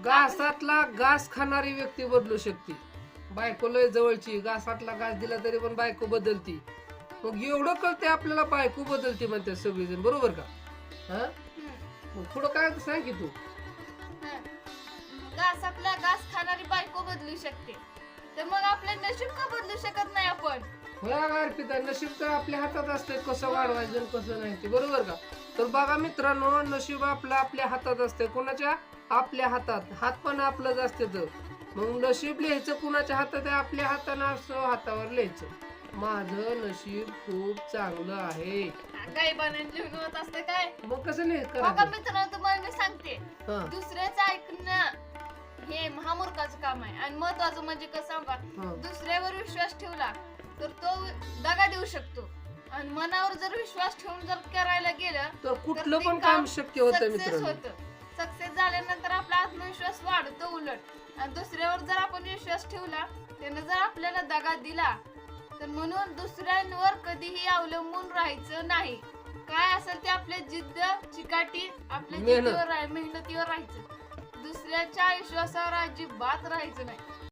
घासातला घास खाणारी व्यक्ती बदलू शकते. बायको लय जवळची घासातला घास दिला तरी पण बायको बदलती. मग एवढं कळते आपल्याला बायको बदलते म्हणते सगळेजण बरोबर का? हा? मग पुढं काय सांग की तू. हं. घासातला घास खाणारी बायको बदलू शकते. तर मग आपलं नशीब का बदलू शकत नाही आपण? अर्पिता नशीब तर आपल्या हातात असते कसं वाढवायचं कसं नाही ते बरोबर का? तर बघा मित्रांनो नशीब आपलं आपल्या हातात असते कोणाच्या? आपल्या हातात. हात पण आपलंच असते तर. मग नशीब लिहायचं कुणाच्या हातात आहे? आपल्या हातानं असं हातावर लिहायचं. माझं नशीब खूप चांगलं आहे. गायबाने लिहून होत असते काय? मग कसं बघा मित्रांनो तुम्हाला मी सांगते. हा, दुसऱ्याचं ऐकणं हे महामूर्खाचं काम आहे. आणि महत्वाचं म्हणजे कसं सांगा? हा. दुसऱ्यावर विश्वास ठेवला तर तो दगा देऊ शकतो. आणि मनावर जर विश्वास ठेवून जर करायला गेलं तर कुठलं पण काम शक्य होतं सक्सेस मित्रांनो. होतं. सक्सेस झाल्यानंतर आपला आत्मविश्वास वाढतो उलट. आणि दुसऱ्यावर जर आपण विश्वास ठेवला त्यानं जर आपल्याला दगा दिला तर म्हणून दुसऱ्यांवर कधीही अवलंबून राहायचं नाही. काय असेल ते आपल्या जिद्द चिकाटी आपल्या मेहनत. जिद्दीवर राह- मेहनतीवर राहायचं. दुसऱ्याच्या विश्वासावर अजिबात राहायचं नाही.